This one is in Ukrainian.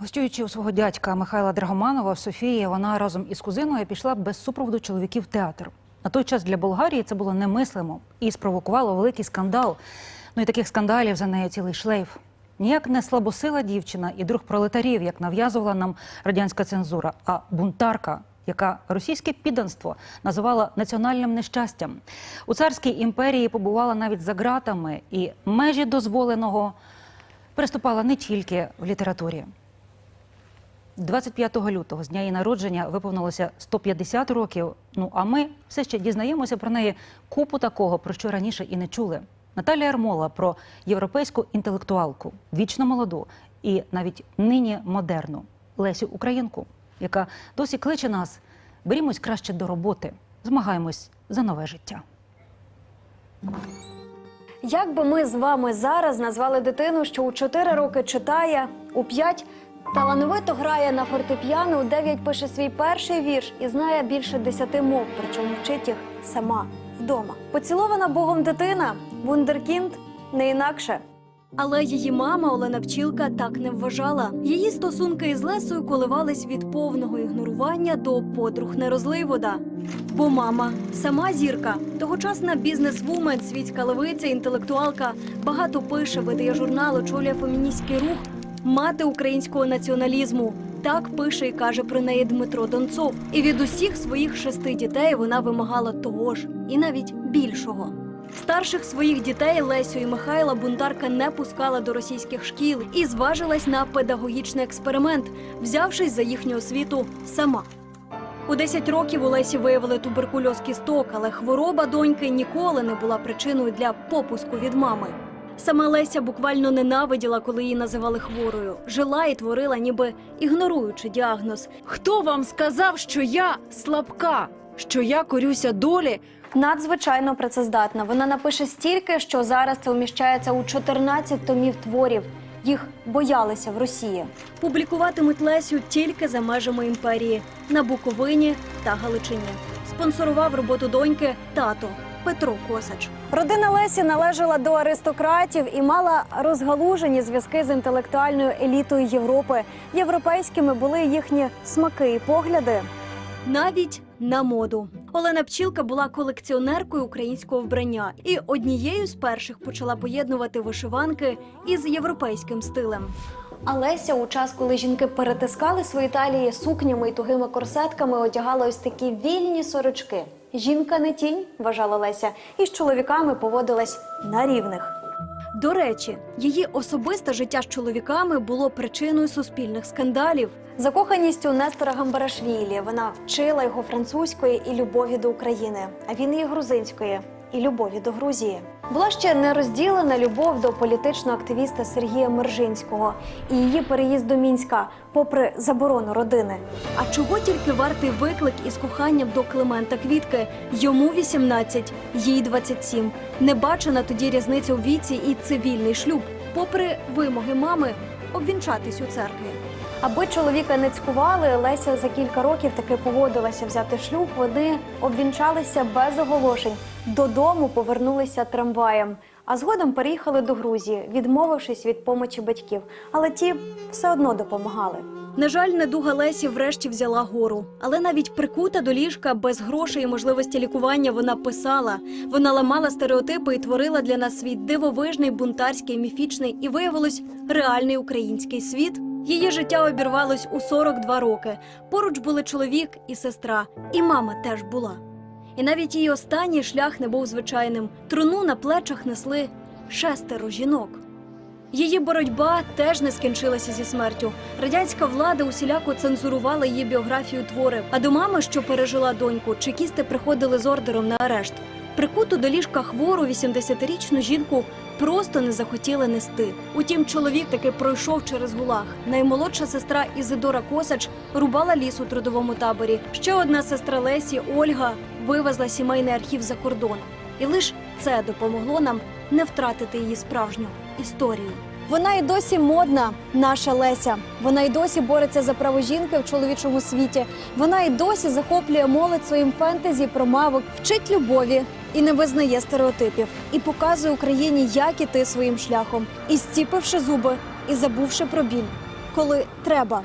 Гостюючи у свого дядька Михайла Драгоманова в Софії, вона разом із кузиною пішла без супроводу чоловіків в театр. На той час для Болгарії це було немислимо і спровокувало великий скандал. Ну і таких скандалів за нею цілий шлейф. Ніяк не слабосила дівчина і друг пролетарів, як нав'язувала нам радянська цензура, а бунтарка, яка російське підданство називала національним нещастям. У царській імперії побувала навіть за ґратами, і межі дозволеного переступала не тільки в літературі. 25 лютого з дня її народження виповнилося 150 років. Ну а ми все ще дізнаємося про неї купу такого, про що раніше і не чули. Наталія Армола про європейську інтелектуалку, вічно молоду і навіть нині модерну Лесю Українку, яка досі кличе нас: берімось краще до роботи, змагаємось за нове життя. Як би ми з вами зараз назвали дитину, що у 4 роки читає, у 5 талановито грає на фортепіано, у 9 пише свій перший вірш і знає більше 10 мов, причому вчить їх сама вдома. Поцілована Богом дитина, вундеркінд не інакше. Але її мама Олена Пчілка так не вважала. Її стосунки із Лесою коливались від повного ігнорування до подруг не розлий вода. Бо мама сама зірка, тогочасна бізнес-вумен, світська левиця, інтелектуалка, багато пише, видає журнал, очолює феміністський рух, мати українського націоналізму. Так пише і каже про неї Дмитро Донцов. І від усіх своїх шести дітей вона вимагала того ж, і навіть більшого. Старших своїх дітей Лесю і Михайла бунтарка не пускала до російських шкіл і зважилась на педагогічний експеримент, взявшись за їхню освіту сама. У 10 років у Лесі виявили туберкульоз кісток, але хвороба доньки ніколи не була причиною для попуску від мами. Сама Леся буквально ненавиділа, коли її називали хворою. Жила і творила, ніби ігноруючи діагноз. Хто вам сказав, що я слабка, що я корюся долі? Надзвичайно працездатна. Вона напише стільки, що зараз це уміщається у 14 томів творів. Їх боялися в Росії. Публікуватимуть Лесю тільки за межами імперії на Буковині та Галичині. Спонсорував роботу доньки тато Петро Косач. Родина Лесі належала до аристократів і мала розгалужені зв'язки з інтелектуальною елітою Європи. Європейськими були їхні смаки і погляди. Навіть на моду Олена Пчілка була колекціонеркою українського вбрання і однією з перших почала поєднувати вишиванки із європейським стилем. А Леся у час, коли жінки перетискали свої талії сукнями і тугими корсетками, одягала ось такі вільні сорочки. Жінка не тінь, вважала Леся, і з чоловіками поводилась на рівних. До речі, її особисте життя з чоловіками було причиною суспільних скандалів. Закоханість у Нестора Гамбарашвілі. Вона вчила його французької і любові до України, а він її грузинської і любові до Грузії. Була ще нерозділена любов до політичного активіста Сергія Мержинського і її переїзд до Мінська, попри заборону родини. А чого тільки вартий виклик із коханням до Климента Квітки? Йому 18, їй 27. Небачена тоді різниця у віці і цивільний шлюб, попри вимоги мами обвінчатись у церкві. Аби чоловіка не цькували, Леся за кілька років таки погодилася взяти шлюб. Вони обвінчалися без оголошень. Додому повернулися трамваєм, а згодом переїхали до Грузії, відмовившись від помочі батьків. Але ті все одно допомагали. На жаль, недуга Лесі врешті взяла гору, але навіть прикута до ліжка без грошей і можливості лікування вона писала. Вона ламала стереотипи і творила для нас свій дивовижний, бунтарський, міфічний і виявилось реальний український світ. Її життя обірвалось у 42 роки. Поруч були чоловік і сестра, і мама теж була. І навіть її останній шлях не був звичайним. Труну на плечах несли шестеро жінок. Її боротьба теж не скінчилася зі смертю. Радянська влада усіляко цензурувала її біографію твори. А до мами, що пережила доньку, чекісти приходили з ордером на арешт. Прикуту до ліжка хвору 80-річну жінку просто не захотіли нести. Утім, чоловік таки пройшов через гулаг. Наймолодша сестра Ізидора Косач рубала ліс у трудовому таборі. Ще одна сестра Лесі Ольга вивезла сімейний архів за кордон. І лише це допомогло нам не втратити її справжню історію. Вона й досі модна, наша Леся. Вона й досі бореться за право жінки в чоловічому світі. Вона й досі захоплює молодь своїм фентезі про мавок, вчить любові і не визнає стереотипів, і показує Україні, як іти своїм шляхом, і зціпивши зуби, і забувши про біль. коли треба.